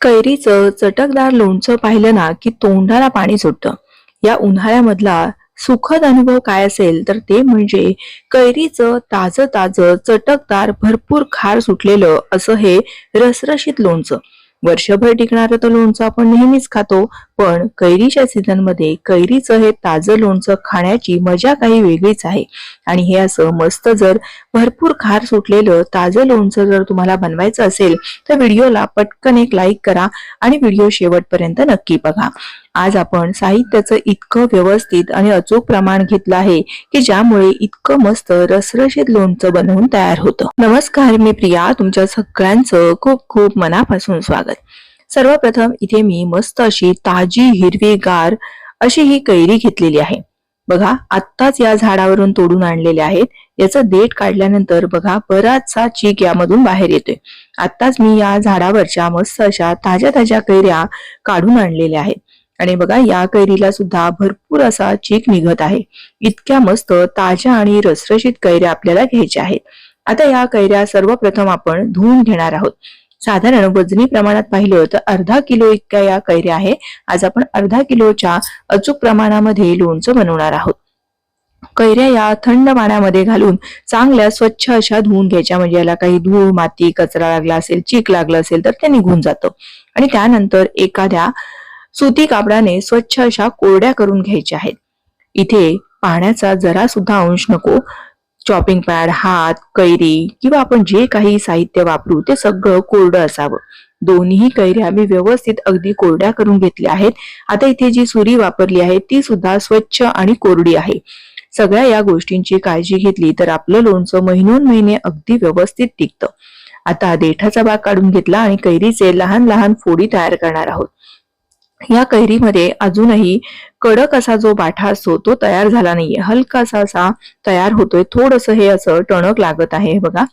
कैरीचं चटकदार लोणचं पाहिलं ना की तोंडाला पाणी सुटतं. या उन्हाळ्यामधला सुखद अनुभव काय असेल तर ते म्हणजे कैरीचं ताजं ताजं चटकदार भरपूर खार सुटलेलं असं हे रसरशीत लोणचं. वर्षभर टिकणारं तर लोणचं आपण नेहमीच खातो पण कैरीच्या सीझनमध्ये कैरीचं हे ताजं लोणचं खाण्याची मजा काही वेगळीच आहे. आणि हे असं मस्त जर भरपूर खार सुटलेलं ताजं लोणचं जर तुम्हाला बनवायचं असेल तर व्हिडिओला पटकन एक लाईक करा आणि व्हिडिओ शेवटपर्यंत नक्की बघा. आज आपण साहित्याचं इतकं व्यवस्थित आणि अचूक प्रमाण घेतलं आहे की ज्यामुळे इतकं मस्त रसरशीत लोणचं बनवून तयार होतं. नमस्कार मी प्रिया तुमच्या सगळ्यांचं खूप खूप मनापासून स्वागत. सर्वप्रथम इथे मी मस्त अशी ताजी हिरवीगार अशी ही कैरी घेतलेली आहे. बघा आत्ताच या झाडावरून तोडून आणलेले आहेत. याचं देठ काढल्यानंतर बघा बराचसा चीक यामधून बाहेर येतोय. आत्ताच मी या झाडावरच्या मस्त अशा ताज्या ताज्या कैऱ्या काढून आणलेल्या आहेत. आणि बघा या कैरीला सुद्धा भरपूर असा चीक निघत आहे. इतक्या मस्त ताज्या आणि रसरशीत कैऱ्या आपल्याला घ्यायच्या आहेत. आता या कैऱ्या सर्वप्रथम आपण धुवून घेणार आहोत. साधारण वजनी प्रमाणात पाहिलं तर अर्धा किलो इतक्या या कैऱ्या आहे. आज आपण अर्धा किलोच्या अचूक प्रमाणामध्ये लोणचं बनवणार आहोत. कैऱ्या या थंड पाण्यामध्ये घालून चांगल्या स्वच्छ अशा धुवून घ्यायच्या. म्हणजे याला काही धूळ माती कचरा लागला असेल चीक लागलं असेल तर ते निघून जातं. आणि त्यानंतर एखाद्या सुती कापडाने स्वच्छ अशा कोरड्या करून घ्यायच्या आहेत. इथे पाण्याचा जरा सुद्धा अंश नको. चॉपिंग पॅड हात कैरी किंवा आपण जे काही साहित्य वापरू ते सगळं कोरडं असावं. दोन्ही कैऱ्या मी व्यवस्थित अगदी कोरड्या करून घेतल्या आहेत. आता इथे जी सुरी वापरली आहे ती सुद्धा स्वच्छ आणि कोरडी आहे. सगळ्या या गोष्टींची काळजी घेतली तर आपलं लोणचं महिनोन महिने अगदी व्यवस्थित टिकतं. आता देठाचा भाग काढून घेतला आणि कैरीचे लहान लहान फोडी तयार करणार आहोत. या कैरीमध्ये अजूनही कडक असा जो बाठा असतो तो तयार झाला नाहीये. हलकासा असा तयार होतोय. थोडस हे असं टणक लागत आहे. बघा.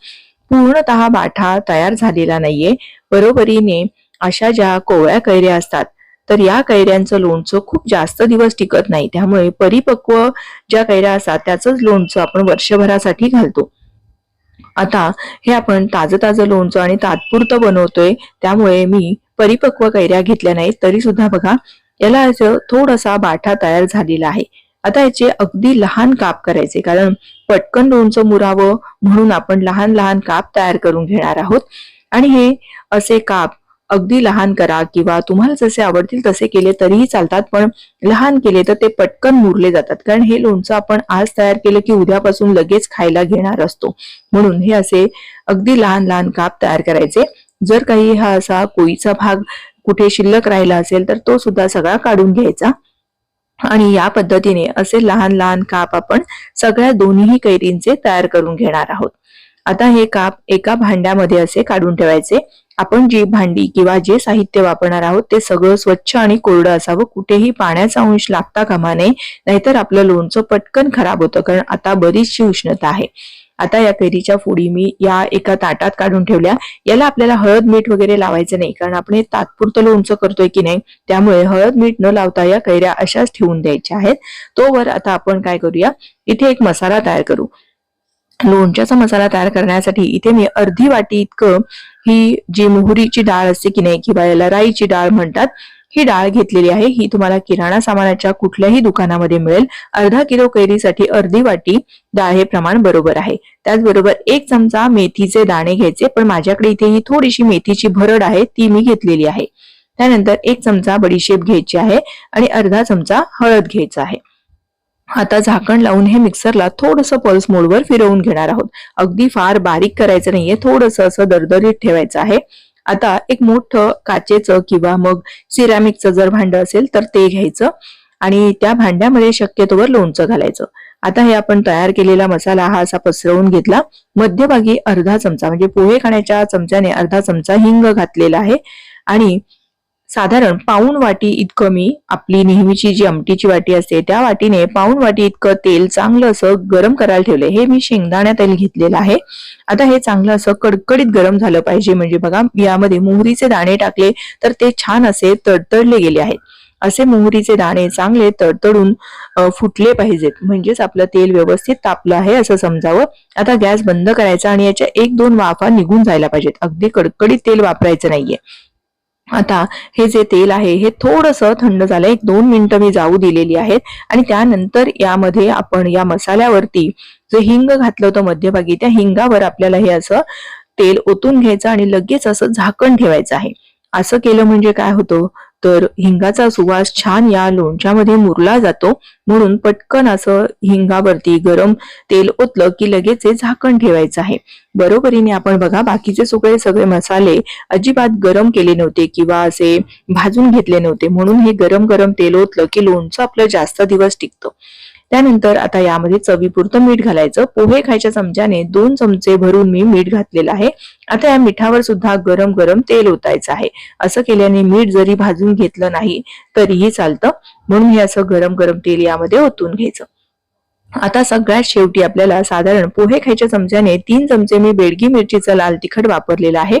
पूर्णतः बाठा तयार झालेला नाहीये. बरोबरीने अशा ज्या कोवळ्या कैऱ्या असतात तर या कैऱ्यांचं लोणचं खूप जास्त दिवस टिकत नाही. त्यामुळे परिपक्व ज्या कैऱ्या असतात त्याचंच लोणचं आपण वर्षभरासाठी घालतो. आता हे आपण ताजं ताजं लोणचं आणि तात्पुरतं बनवतोय. त्यामुळे मी परिपक्व कैऱ्या घेतल्या नाहीत तरी सुद्धा बघा याला असं थोडासा बाठा तयार झालेला आहे. आता याचे अगदी लहान काप करायचे कारण पटकन लोणचं मुरावं म्हणून आपण लहान लहान काप तयार करून घेणार आहोत. आणि हे असे काप अगदी लहान करा किंवा तुम्हाला जसे आवडतील तसे केले तरीही चालतात पण लहान केले तर ते पटकन मुरले जातात. कारण हे लोणचं आपण आज तयार केलं की उद्यापासून लगेच खायला घेणार असतो. म्हणून हे असे अगदी लहान लहान काप तयार करायचे. जर काही हा असा कोळीचा भाग कुठे शिल्लक राहिला असेल तर तो सुद्धा सगळा काढून घ्यायचा. आणि या पद्धतीने असे लहान लहान काप आपण सगळ्या दोन्ही कैरींचे तयार करून घेणार आहोत. आता हे काप एका भांड्यामध्ये असे काढून ठेवायचे. आपण जी भांडी किंवा जे साहित्य वापरणार आहोत ते सगळं स्वच्छ आणि कोरडं असावं. कुठेही पाण्याचा अंश लागता कामा नये. नाहीतर आपलं लोणचं पटकन खराब होतं कारण आता बरीचशी उष्णता आहे. आता या कैरीच्या फोडी मी या एका ताटात काढून ठेवल्या. याला आपल्याला हळद मीठ वगैरे लावायचं नाही कारण आपण हे तात्पुरतं लोणचं करतोय की नाही त्यामुळे हळद मीठ न लावता या कैऱ्या अशाच ठेवून द्यायच्या आहेत. तोवर आता आपण काय करूया इथे एक मसाला तयार करू. लोणच्याचा मसाला तयार करण्यासाठी इथे मी अर्धी वाटी इतकं ही जी मोहरीची डाळ असते की नाही किंवा याला राईची डाळ म्हणतात ही डाळ घेतलेली आहे. ही तुम्हाला किराणा सामानाच्या कुठल्याही दुकानामध्ये मिळेल. अर्धा किलो कैरीसाठी अर्धी वाटी डाळ हे प्रमाण बरोबर आहे. त्याचबरोबर एक चमचा मेथीचे दाणे घ्यायचे. पण माझ्याकडे इथे ही थोडीशी मेथीची भरड आहे ती मी घेतलेली आहे. त्यानंतर एक चमचा बडीशेप घ्यायची आहे आणि अर्धा चमचा हळद घ्यायचा आहे. आता झाकण लावून हे मिक्सरला थोडस पल्स मोडवर फिरवून घेणार आहोत. अगदी फार बारीक करायचं नाहीये. थोडस असं दरदरीत ठेवायचं आहे. आता एक मोठं काचेचं किंवा मग सिरॅमिकचं जर भांडं असेल तर ते घ्यायचं आणि त्या भांड्यामध्ये शक्यतोवर लोणचं घालायचं. आता हे आपण तयार केलेला मसाला हा असा पसरवून घेतला. मध्यभागी अर्धा चमचा म्हणजे पोहे खाण्याच्या चमच्याने अर्धा चमचा हिंग घातलेला आहे. आणि साधारण पाऊण वाटी इतकं मी आपली नेहमीची जी आमटीची वाटी असते त्या वाटीने पाऊण वाटी इतकं तेल चांगलं असं गरम करायला ठेवलंय हे मी शेंगदाण्या तेल घेतलेलं आहे. आता हे चांगलं असं कडकडीत गरम झालं पाहिजे. म्हणजे बघा यामध्ये मोहरीचे दाणे टाकले तर ते छान असे तडतडले गेले आहेत. असे मोहरीचे दाणे चांगले तडतडून फुटले पाहिजेत. म्हणजेच आपलं तेल व्यवस्थित तापलं आहे असं समजावं. आता गॅस बंद करायचा आणि याच्या एक दोन वाफा निघून जायला पाहिजेत. अगदी कडकडीत तेल वापरायचं नाहीये. आता हे जे तेल आहे हे थोडस थंड झालं एक दोन मिनिटं मी जाऊ दिलेली आहेत. आणि त्यानंतर यामध्ये आपण या मसाल्यावरती जे हिंग घातलं होतं मध्यभागी त्या हिंगावर आपल्याला हे असं तेल ओतून घ्यायचं आणि लगेच असं झाकण ठेवायचं आहे. असं केलं म्हणजे काय होतं? तर हिंगाचा सुवास छान या लोणच्यामध्ये मुरला जातो. म्हणून पटकन असं हिंगावरती गरम तेल ओतलं की लगेच झाकण ठेवायचं आहे. बरोबरीने आपण बघा बाकीचे सगळे सगळे मसाले अजिबात गरम केले नव्हते किंवा असे भाजून घेतले नव्हते. म्हणून हे गरम गरम तेल ओतलं की लोणचं आपलं जास्त दिवस टिकतं. त्यानंतर आता यामध्ये चवीपुरतं मीठ घालायचं. पोहे खायच्या चमच्याने दोन चमचे भरून मी मीठ घातलेलं आहे. आता या मिठावर सुद्धा गरम गरम तेल ओतायचं आहे. असं केल्याने मीठ जरी भाजून घेतलं नाही तरीही चालतं. म्हणून हे असं गरम गरम तेल यामध्ये ओतून घ्यायचं. आता सगळ्यात शेवटी आपल्याला साधारण पोहे खायच्या चमच्याने तीन चमचे मी बेडगी मिरचीचं लाल तिखट वापरलेलं आहे.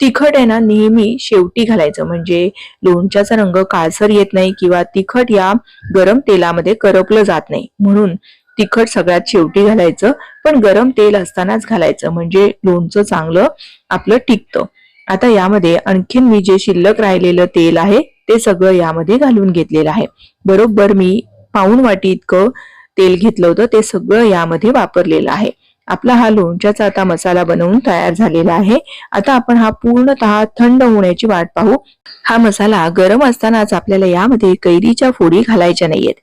तिखट आहे ना नेहमी शेवटी घालायचं. म्हणजे लोणच्याचा रंग काळसर येत नाही किंवा तिखट या गरम तेलामध्ये करपलं जात नाही. म्हणून तिखट सगळ्यात शेवटी घालायचं पण गरम तेल असतानाच घालायचं. म्हणजे लोणचं चांगलं आपलं टिकतं. आता यामध्ये आणखीन मी जे शिल्लक राहिलेलं तेल आहे ते सगळं यामध्ये घालून घेतलेलं आहे. बरोबर मी पाऊण वाटी इतकं तेल घेतलं होतं ते सगळं यामध्ये वापरलेलं आहे. आपला हा लोणच्याचा आता मसाला बनवून तयार झालेला आहे. आता आपण हा पूर्णतः थंड होण्याची वाट पाहू. हा मसाला गरम असतानाच आपल्याला यामध्ये कैरीच्या फोडी घालायच्या नाहीयेत.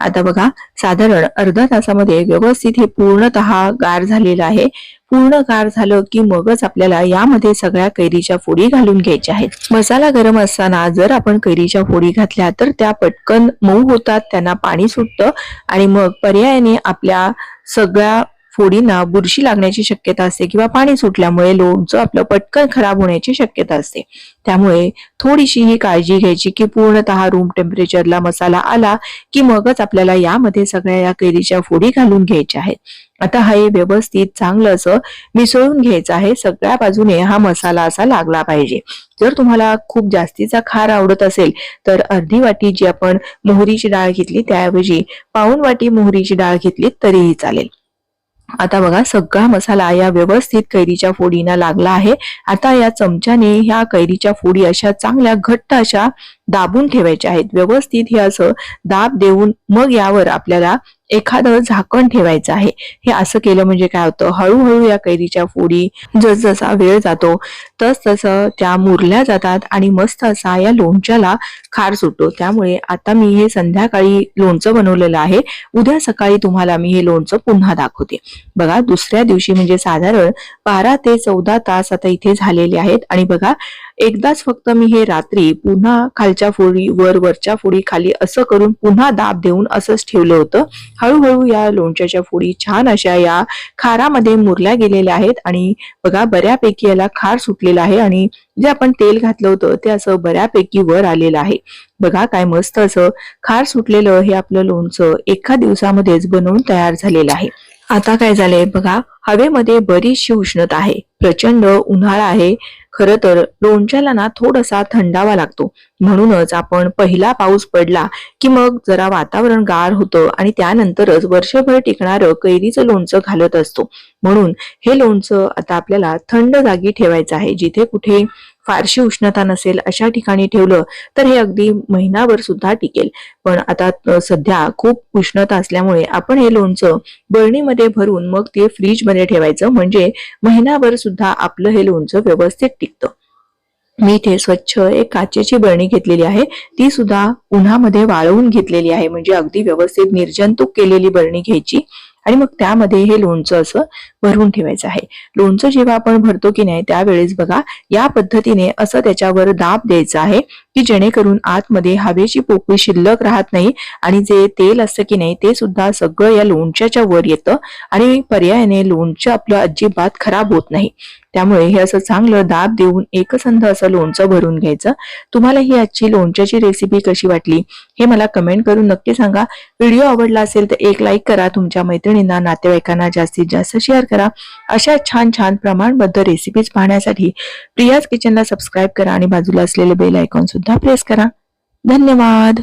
आता बघा साधारण अर्धा तासामध्ये व्यवस्थित हे पूर्णतः गार झालेलं आहे. पूर्ण गार झालं की मगच आपल्याला यामध्ये सगळ्या कैरीच्या फोडी घालून घ्यायच्या आहेत. मसाला गरम असताना जर आपण कैरीच्या फोडी घातल्या तर त्या पटकन मऊ होतात त्यांना पाणी सुटतं आणि मग पर्यायाने आपल्या सगळ्या फोडींना बुरशी लागण्याची शक्यता असते किंवा पाणी सुटल्यामुळे लोणचं आपलं पटकन खराब होण्याची शक्यता असते. त्यामुळे थोडीशी ही काळजी घ्यायची की पूर्णतः रूम टेम्परेचरला मसाला आला की मगच आपल्याला यामध्ये सगळ्या या कैरीच्या फोडी घालून घ्यायच्या आहेत. आता हा हे व्यवस्थित चांगलं असं मिसळून घ्यायचं आहे. सगळ्या बाजूने हा मसाला असा लागला पाहिजे. जर तुम्हाला खूप जास्तीचा खार आवडत असेल तर अर्धी वाटी जी आपण मोहरीची डाळ घेतली त्याऐवजी पाऊन वाटी मोहरीची डाळ घेतली तरीही चालेल. आता बघा सगळा मसाला या व्यवस्थित कैरीच्या फोडीना लागला आहे. आता या चमच्याने ह्या कैरीच्या फोडी अशा चांगल्या घट्ट अशा दाबून ठेवायचे आहेत. व्यवस्थित हे असं दाब देऊन मग यावर आपल्याला एखादं झाकण ठेवायचं आहे. हे असं केलं म्हणजे काय होतं? हळूहळू या कैरीच्या फोडी जसजसा वेळ जातो तस तसं त्या मुरल्या जातात आणि मस्त असा या लोणच्याला खार सुटतो. त्यामुळे आता मी हे संध्याकाळी लोणचं बनवलेलं आहे. उद्या सकाळी तुम्हाला मी हे लोणचं पुन्हा दाखवते. बघा दुसऱ्या दिवशी म्हणजे साधारण बारा ते चौदा तास आता इथे झालेले आहेत. आणि बघा एकदाच फक्त मी हे रात्री पुन्हा खाल खालच्या फोडी वर वरच्या फोडी खाली असं करून पुन्हा दाब देऊन असंच ठेवलं होतं. हळूहळू या लोणच्याच्या फोडी छान अशा या खारामध्ये मुरल्या गेलेल्या आहेत आणि बघा बऱ्यापैकी याला खार सुटलेला आहे आणि जे आपण तेल घातलं होतं ते असं बऱ्यापैकी वर आलेलं आहे. बघा काय मस्त असं खार सुटलेलं हे आपलं लोणचं एका दिवसामध्येच बनवून तयार झालेलं आहे. आता काय झालंय बघा हवेमध्ये बरीचशी उष्णता आहे. प्रचंड उन्हाळा आहे. खर तर लोणच्याला ना थोडासा थंडावा लागतो. म्हणूनच आपण पहिला पाऊस पडला की मग जरा वातावरण गार होतं आणि त्यानंतरच वर्षभर टिकणारं कैरीचं लोणचं घालत असतो. म्हणून हे लोणचं आता आपल्याला थंड जागी ठेवायचं आहे. जिथे कुठे फारशी उष्णता नसेल अशा ठिकाणी ठेवलं तर हे अगदी महिनाभर सुद्धा टिकेल. पण आता सध्या खूप उष्णता असल्यामुळे आपण हे लोणचं बरणीमध्ये भरून मग ते फ्रीजमध्ये ठेवायचं. म्हणजे महिनाभर सुद्धा आपलं हे लोणचं व्यवस्थित टिकतं मी इथे स्वच्छ एक काचेची बळणी घेतलेली आहे. ती सुद्धा उन्हामध्ये वाळवून घेतलेली आहे. म्हणजे अगदी व्यवस्थित निर्जंतुक केलेली बरणी घ्यायची. आणि मग त्यामध्ये हे लोणचं असं भरून ठेवायचं आहे. लोणचं जेव्हा आपण भरतो की नाही त्यावेळेस बघा या पद्धतीने असं त्याच्यावर दाब द्यायचा आहे की जेणेकरून आतमध्ये हवेची पोकळी शिल्लक राहत नाही आणि जे तेल असतं की नाही ते सुद्धा सगळं या लोणच्याच्या वर येतं आणि पर्यायाने लोणचं आपलं अजिबात खराब होत नाही. त्यामुळे हे असं चांगलं दाब देऊन एकसंध असं लोणचं भरून घ्यायचं. तुम्हाला ही आजची लोणच्याची रेसिपी कशी वाटली? हे मला कमेंट करून नक्की सांगा. व्हिडिओ आवडला असेल तर एक लाईक करा. तुमच्या मैत्रिणींना नातेवाईकांना जास्तीत जास्त शेअर करा. अशा छान छान प्रमाणबद्ध रेसिपीज पाहण्यासाठी प्रियाज किचनला सबस्क्राईब करा आणि बाजूला असलेले बेल आयकॉन सुद्धा प्रेस करा. धन्यवाद!